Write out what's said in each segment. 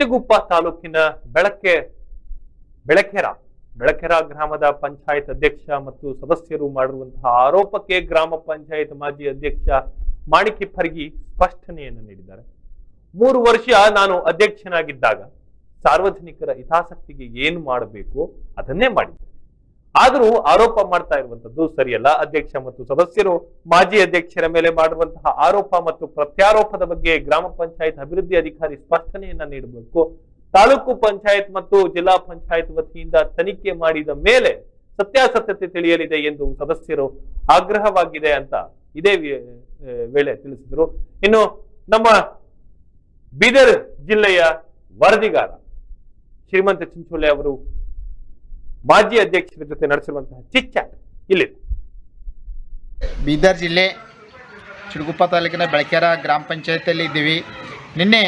ಚಿಗುಪ್ಪ ತಾಲೂಕಿನ ಬೆಳಕೆ, ಬೆಳಕೆರ ಬೆಳಕೆರ ಗ್ರಾಮದ ಪಂಚಾಯತ್ ಅಧ್ಯಕ್ಷ ಮತ್ತು ಸದಸ್ಯರು ಮಾಡಿರುವಂತಹ ಆರೋಪಕ್ಕೆ ಗ್ರಾಮ ಪಂಚಾಯತ್ ಮಾಜಿ ಅಧ್ಯಕ್ಷ ಮಾಣಿಕಿ ಫರ್ಗಿ ಸ್ಪಷ್ಟನೆಯನ್ನು ನೀಡಿದ್ದಾರೆ. ಮೂರು ವರ್ಷ ನಾನು ಅಧ್ಯಕ್ಷನಾಗಿದ್ದಾಗ ಸಾರ್ವಜನಿಕರ ಹಿತಾಸಕ್ತಿಗೆ ಏನು ಮಾಡಬೇಕು ಅದನ್ನೇ ಮಾಡಿದ್ದೆ. ಆದರೂ ಆರೋಪ ಮಾಡ್ತಾ ಇರುವಂತದ್ದು ಸರಿಯಲ್ಲ. ಅಧ್ಯಕ್ಷ ಮತ್ತು ಸದಸ್ಯರು ಮಾಜಿ ಅಧ್ಯಕ್ಷರ ಮೇಲೆ ಮಾಡುವಂತಹ ಆರೋಪ ಮತ್ತು ಪ್ರತ್ಯಾರೋಪದ ಬಗ್ಗೆ ಗ್ರಾಮ ಪಂಚಾಯತ್ ಅಭಿವೃದ್ಧಿ ಅಧಿಕಾರಿ ಸ್ಪಷ್ಟನೆಯನ್ನ ನೀಡಬೇಕು. ತಾಲೂಕು ಪಂಚಾಯತ್ ಮತ್ತು ಜಿಲ್ಲಾ ಪಂಚಾಯತ್ ವತಿಯಿಂದ ತನಿಖೆ ಮಾಡಿದ ಮೇಲೆ ಸತ್ಯಾಸತ್ಯತೆ ತಿಳಿಯಲಿದೆ ಎಂದು ಸದಸ್ಯರು ಆಗ್ರಹವಾಗಿದೆ ಅಂತ ಇದೇ ವೇಳೆ ತಿಳಿಸಿದರು. ಇನ್ನು ನಮ್ಮ ಬೀದರ್ ಜಿಲ್ಲೆಯ ವರದಿಗಾರ ಶ್ರೀಮಂತ ಚಿಂಚೋಳೆ ಅವರು ಮಾಜಿ ಅಧ್ಯಕ್ಷರ ಜೊತೆ ನಡೆಸಿರುವಂತಹ ಚಿಚ್ಚ ಇಲ್ಲಿ ಬೀದರ್ ಜಿಲ್ಲೆ ಚಿಡುಗುಪ್ಪ ತಾಲೂಕಿನ ಬೆಳಕೆರ ಗ್ರಾಮ ಪಂಚಾಯತಿಯಲ್ಲಿ ಇದ್ದೀವಿ. ನಿನ್ನೆ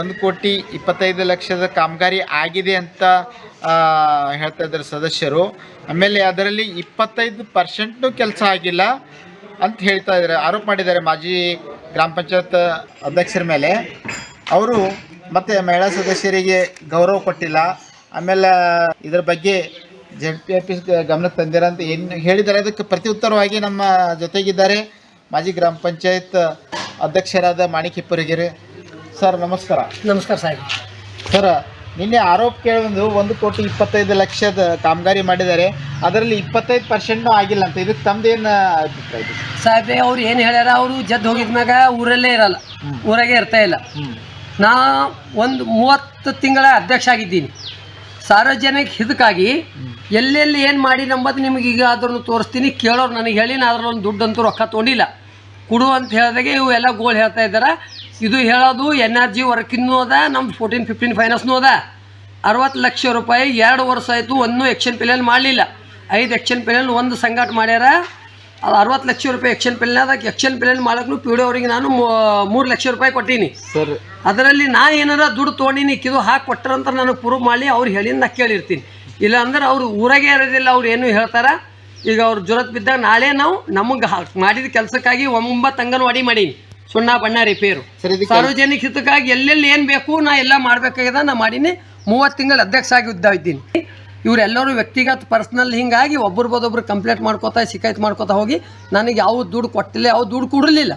ಒಂದು ಕೋಟಿ ಇಪ್ಪತ್ತೈದು ಲಕ್ಷದ ಕಾಮಗಾರಿ ಆಗಿದೆ ಅಂತ ಹೇಳ್ತಾ ಇದ್ದಾರೆ ಸದಸ್ಯರು. ಆಮೇಲೆ ಅದರಲ್ಲಿ ಇಪ್ಪತ್ತೈದು ಪರ್ಸೆಂಟ್ನು ಕೆಲಸ ಆಗಿಲ್ಲ ಅಂತ ಹೇಳ್ತಾ ಇದ್ದಾರೆ. ಆರೋಪ ಮಾಡಿದ್ದಾರೆ ಮಾಜಿ ಗ್ರಾಮ ಪಂಚಾಯತ್ ಅಧ್ಯಕ್ಷರ ಮೇಲೆ. ಅವರು ಮತ್ತು ಮಹಿಳಾ ಸದಸ್ಯರಿಗೆ ಗೌರವ ಕೊಟ್ಟಿಲ್ಲ. ಆಮೇಲೆ ಇದರ ಬಗ್ಗೆ ಜೆಡ್ ಪಿ ಆಫೀಸ್ ಗಮನಕ್ಕೆ ತಂದಿರ ಅಂತ ಏನು ಹೇಳಿದ್ದಾರೆ ಅದಕ್ಕೆ ಪ್ರತಿ ಉತ್ತರವಾಗಿ ನಮ್ಮ ಜೊತೆಗಿದ್ದಾರೆ ಮಾಜಿ ಗ್ರಾಮ ಪಂಚಾಯತ್ ಅಧ್ಯಕ್ಷರಾದ ಮಾಣಿಕ್ ಹಿಪ್ಪರಿಗೆರೆ ಸರ್ ನಮಸ್ಕಾರ. ನಮಸ್ಕಾರ ಸಾಹೇಬ್. ಸರ್ ನಿನ್ನೆ ಆರೋಪ ಕೇಳಿದ್ರು ಒಂದು ಕೋಟಿ ಇಪ್ಪತ್ತೈದು ಲಕ್ಷದ ಕಾಮಗಾರಿ ಮಾಡಿದ್ದಾರೆ. ಅದರಲ್ಲಿ ಇಪ್ಪತ್ತೈದು ಪರ್ಸೆಂಟ್ನೂ ಆಗಿಲ್ಲ ಅಂತ. ಇದಕ್ಕೆ ತಮ್ಮದೇನು ಅಭಿಪ್ರಾಯ ಇದೆ? ಸಾಹೇಬ್ರೆ ಅವ್ರು ಏನು ಹೇಳ್ಯಾರ ಅವರು ಜದ್ದು ಹೋಗಿದ್ಮ್ಯಾಗ ಊರಲ್ಲೇ ಇರಲ್ಲ. ಊರಾಗೆ ಇರ್ತಾ ಇಲ್ಲ. ನಾ ಒಂದು ಮೂವತ್ತು ತಿಂಗಳ ಅಧ್ಯಕ್ಷ ಆಗಿದ್ದೀನಿ. ಸಾರ್ವಜನಿಕ ಹಿತಕ್ಕಾಗಿ ಎಲ್ಲೆಲ್ಲಿ ಏನು ಮಾಡಿ ನಂಬದು ನಿಮಗೆ ಈಗ ಅದ್ರನ್ನು ತೋರಿಸ್ತೀನಿ. ಕೇಳೋರು ನನಗೆ ಹೇಳಿ ಒಂದು ದುಡ್ಡು ದುಡ್ಡಂತೂ ರೊಕ್ಕ ತೊಗೊಂಡಿಲ್ಲ. ಕೊಡು ಅಂತ ಹೇಳಿದಾಗೆ ಇವು ಎಲ್ಲ ಗೋಲ್ ಹೇಳ್ತಾ ಇದ್ದಾರೆ ಇದು ಹೇಳೋದು ಎನ್ ಆರ್ ಜಿ ವರ್ಕಿನೂ ಅದ ನಮ್ಮ ಫೋರ್ಟೀನ್ ಫಿಫ್ಟೀನ್ ಫೈನಾನ್ಸ್ನೂ ಅದ. ಅರವತ್ತು ಲಕ್ಷ ರೂಪಾಯಿ ಎರಡು ವರ್ಷ ಆಯಿತು, ಒಂದು ಎಕ್ಷನ್ ಪ್ಲಾನ್ ಮಾಡಲಿಲ್ಲ. ಐದು ಎಕ್ಷನ್ ಪ್ಲಾನ್ ಒಂದು ಸಂಘಟ ಮಾಡ್ಯಾರ. ಅದು ಅರವತ್ತು ಲಕ್ಷ ರೂಪಾಯಿ ಎಕ್ಷನ್ ಪ್ಲಾನ್ ಅದಕ್ಕೆ ಎಕ್ಷನ್ ಪ್ಲಾನ್ ಮಾಡೋಕ್ಕೂ ಪಿ ಡಿ ಅವರಿಗೆ ನಾನು ಮೂರು ಲಕ್ಷ ರೂಪಾಯಿ ಕೊಟ್ಟೀನಿ. ಸರ್. ಅದರಲ್ಲಿ ನಾ ಏನಾರ ದುಡ್ಡು ತೊಗೊಂಡಿನಿ ಕಿದು ಹಾಕಿ ಕೊಟ್ಟರಂತ ನನಗೆ ಪ್ರೂವ್ ಮಾಡಿ ಅವ್ರು ಹೇಳಿದ ನಾ ಕೇಳಿರ್ತೀನಿ. ಇಲ್ಲ ಅಂದ್ರೆ ಅವ್ರು ಊರಾಗೆ ಇರೋದಿಲ್ಲ ಅವ್ರು ಏನು ಹೇಳ್ತಾರ? ಈಗ ಅವ್ರ ಜುರತ್ ಬಿದ್ದಾಗ ನಾಳೆ ನಾವು ನಮಗೆ ಮಾಡಿದ ಕೆಲಸಕ್ಕಾಗಿ ಒಂಬತ್ತು ಅಂಗನವಾಡಿ ಮಾಡೀನಿ. ಸುಣ್ಣ ಬಣ್ಣ ರಿಪೇರು ಸರ್ ಸಾರ್ವಜನಿಕ ಹಿತಕ್ಕಾಗಿ ಎಲ್ಲೆಲ್ಲಿ ಏನು ಬೇಕು ನಾ ಎಲ್ಲ ಮಾಡಬೇಕಾಗ್ಯದ ನಾ ಮಾಡೀನಿ. ಮೂವತ್ತು ತಿಂಗಳು ಅಧ್ಯಕ್ಷ ಆಗಿ ಉದ್ದ ಇದ್ದೀನಿ ಇವರೆಲ್ಲರೂ ವ್ಯಕ್ತಿಗತ ಪರ್ಸ್ನಲ್ ಹಿಂಗಾಗಿ ಬದೊಬ್ರು ಕಂಪ್ಲೇಂಟ್ ಮಾಡ್ಕೋತಾ ಶಿಕಾಯತ್ ಮಾಡ್ಕೋತಾ ಹೋಗಿ ನನಗೆ ಯಾವ ದುಡ್ಡು ಕೊಟ್ಟಿಲ್ಲ ಯಾವ ದುಡ್ಡು ಕೊಡಲಿಲ್ಲ.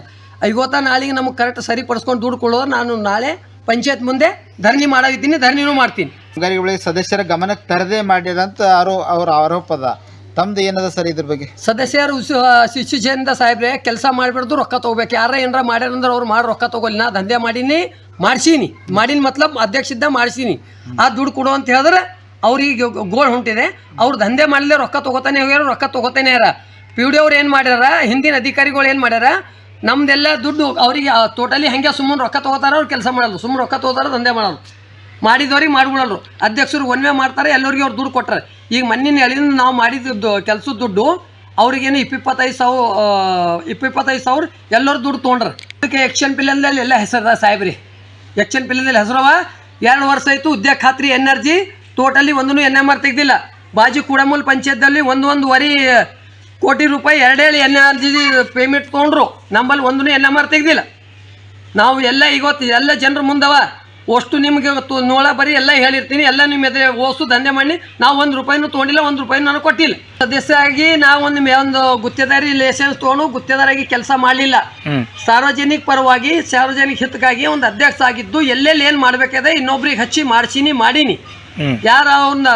ಐವತ್ತ ನಾಳೆಗೆ ನಮಗೆ ಕರೆಕ್ಟ್ ಸರಿಪಡಿಸ್ಕೊಂಡು ದುಡ್ಡು ಕೊಡೋದು ನಾನು ನಾಳೆ ಪಂಚಾಯತ್ ಮುಂದೆ ಧರಣಿ ಮಾಡಿದ್ದೀನಿ ಧರಣಿನೂ ಮಾಡ್ತೀನಿ. ಕಾಮಗಾರಿಗಳಿಗೆ ಸದಸ್ಯರ ಗಮನಕ್ಕೆ ತರದೇ ಮಾಡಿದಂತ ಆರೋ ಅವರ ಆರೋಪದ. ತಮ್ದು ಏನದ ಸರ್ ಇದ್ರ ಬಗ್ಗೆ? ಸದಸ್ಯರು ಶಿಶುಚಂದ ಸಾಹೇಬ್ರೆ ಕೆಲಸ ಮಾಡಿಬಿಡ್ದು ರೊಕ್ಕ ತೊಗೋಬೇಕು. ಯಾರ ಏನಾರ ಮಾಡ್ಯಾರಂದ್ರೆ ಅವ್ರು ಮಾಡಿ ರೊಕ್ಕ ತೊಗೋಲಿ. ನಾ ದಂಧೆ ಮಾಡೀನಿ ಮಾಡ್ಸೀನಿ. ಮಾಡಿನ ಮತ್ಲಬ್ ಅಧ್ಯಕ್ಷ ಇದ್ದ ಮಾಡ್ಸೀನಿ. ಆ ದುಡ್ಡು ಕೊಡು ಅಂತ ಹೇಳಿದ್ರೆ ಅವ್ರಿಗೆ ಗೋಳ್ ಹೊಂಟಿದೆ. ಅವ್ರು ದಂಧೆ ಮಾಡಲೇ ರೊಕ್ಕ ತೊಗೋತಾನೆ ಹೋಗ್ಯಾರ, ರೊಕ್ಕ ತೊಗೋತಾನೆ ಯಾರ ಪಿ ಡಿ ಅವ್ರು ಏನು ಮಾಡ್ಯಾರ, ಹಿಂದಿನ ಅಧಿಕಾರಿಗಳು ಏನು ಮಾಡ್ಯಾರ, ನಮ್ದೆಲ್ಲ ದುಡ್ಡು ಅವರಿಗೆ ಟೋಟಲಿ ಹಂಗೆ ಸುಮ್ಮನೆ ರೊಕ್ಕ ತೊಗೋತಾರ, ಅವ್ರು ಕೆಲಸ ಮಾಡಲ್ಲ ಸುಮ್ಮನೆ ರೊಕ್ಕ ತೊಗೋತಾರ, ದಂಧೆ ಮಾಡಲ್ಲ ಮಾಡಿದವ್ರಿಗೆ ಮಾಡ್ಬಿಡಲ್ರು. ಅಧ್ಯಕ್ಷರು ಒನ್ವೆ ಮಾಡ್ತಾರೆ, ಎಲ್ಲರಿಗೆ ಅವ್ರು ದುಡ್ಡು ಕೊಟ್ಟರೆ ಈಗ ಮಣ್ಣಿನ ಎಳಿದಿಂದ ನಾವು ಮಾಡಿದ್ದು ಕೆಲಸದ ದುಡ್ಡು, ಅವ್ರಿಗೇನು ಇಪ್ಪಿಪ್ಪತ್ತೈದು ಸಾವಿರ ಇಪ್ಪಿಪ್ಪತ್ತೈದು ಸಾವಿರ ಎಲ್ಲರೂ ದುಡ್ಡು ತೊಗೊಂಡ್ರು. ಅದಕ್ಕೆ ಎಕ್ಷನ್ ಪಿಲ್ಲಲ್ಲಿ ಎಲ್ಲ ಹೆಸರದ ಸಾಹೇಬ್ರಿ. ಎಕ್ಷನ್ ಪಿಲ್ಲದಲ್ಲಿ ಹೆಸರವ ಎರಡು ವರ್ಷ ಆಯಿತು, ಉದ್ಯೋಗ ಖಾತ್ರಿ ಎನರ್ಜಿ ಟೋಟಲಿ ಒಂದೂ ಎನ್ ಎಂ ಆರ್ ತೆಗ್ದಿಲ್ಲ. ಬಾಜು ಕುಡಮೂಲ್ ಪಂಚಾಯತ್ದಲ್ಲಿ ಒಂದು ವರಿ ಕೋಟಿ ರೂಪಾಯಿ ಎರಡೇ ಎನ್ ಆರ್ ಜಿ ಪೇಮೆಂಟ್ ತೊಗೊಂಡ್ರು. ನಮ್ಮಲ್ಲಿ ಒಂದೂ ಎನ್ ಎಂ ಆರ್ ತೆಗ್ದಿಲ್ಲ. ನಾವು ಎಲ್ಲ ಇವತ್ತು ಎಲ್ಲ ಜನರು ಮುಂದವ. ಅಷ್ಟು ನಿಮಗೆ ನೋಳ ಬರೀ ಎಲ್ಲ ಹೇಳಿರ್ತೀನಿ. ಎಲ್ಲ ನಿಮ್ಮ ಎದುರು ಓಸು ದಂಧೆ ಮಾಡಿ ನಾವು ಒಂದು ರೂಪಾಯಿನೂ ತೊಗೊಂಡಿಲ್ಲ ಒಂದು ರೂಪಾಯಿನೂ ನಾನು ಕೊಟ್ಟಿಲ್ಲ. ಸದಸ್ಯ ಆಗಿ ನಾವು ಒಂದು ಒಂದು ಗುತ್ತೇದಾರಿ ಲೈಸೆನ್ಸ್ ತೊಗೊಂಡು ಗುತ್ತೇದಾರಾಗಿ ಕೆಲಸ ಮಾಡಲಿಲ್ಲ. ಸಾರ್ವಜನಿಕ ಪರವಾಗಿ ಸಾರ್ವಜನಿಕ ಹಿತಕ್ಕಾಗಿ ಒಂದು ಅಧ್ಯಕ್ಷ ಆಗಿದ್ದು ಎಲ್ಲೆಲ್ಲಿ ಏನು ಮಾಡಬೇಕಾದ್ರೆ ಇನ್ನೊಬ್ರಿಗೆ ಹಚ್ಚಿ ಮಾಡ್ಸೀನಿ ಮಾಡೀನಿ. ಯಾರು ಅವ್ರನ್ನ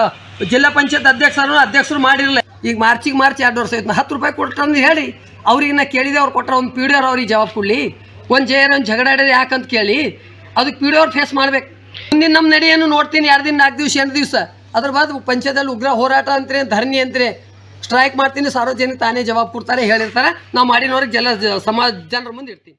ಜಿಲ್ಲಾ ಪಂಚಾಯತ್ ಅಧ್ಯಕ್ಷರು ಅಧ್ಯಕ್ಷರು ಮಾಡಿರಲಿಲ್ಲ. ಈಗ ಮಾರ್ಚಿಗೆ ಮಾರ್ಚ್ ಎರಡು ವರ್ಷ ಆಯ್ತು ಹತ್ತು ರೂಪಾಯಿ ಕೊಟ್ಟಂದು ಹೇಳಿ, ಅವ್ರಿಗೆ ಕೇಳಿದೆ, ಅವ್ರು ಕೊಟ್ಟರೆ ಒಂದು ಪಿ ಡಿ ಅವ್ರು ಅವ್ರಿಗೆ ಜವಾಬ್ ಕೊಡಲಿ. ಒಂದು ಜೆ ಒಂದು ಆಡಿದ್ರೆ ಯಾಕಂತ ಕೇಳಿ ಅದಕ್ಕೆ ಪಿ ಡಿ ಫೇಸ್ ಮಾಡ್ಬೇಕು. ಮುಂದಿನ ನಮ್ಮ ನಡೆಯನ್ನು ನೋಡ್ತೀನಿ, ಎರಡು ದಿನ, ನಾಲ್ಕು ದಿವಸ, ಎಂಟು ದಿವಸ. ಅದ್ರ ಬಾದ್ ಪಂಚಾಯತಲ್ಲಿ ಉಗ್ರ ಹೋರಾಟ ಅಂತಾರೆ, ಧರಣಿ ಅಂತ್ರೆ, ಸ್ಟ್ರೈಕ್ ಮಾಡ್ತೀನಿ, ಸಾರ್ವಜನಿಕ ತಾನೇ ಜವಾಬ್ ಕೊಡ್ತಾರೆ, ಹೇಳಿರ್ತಾರೆ. ನಾವು ಮಾಡಿನವ್ರಿಗೆ ಜಲ ಸಮಾಜ, ಜನರ ಮುಂದೆ ಇರ್ತೀನಿ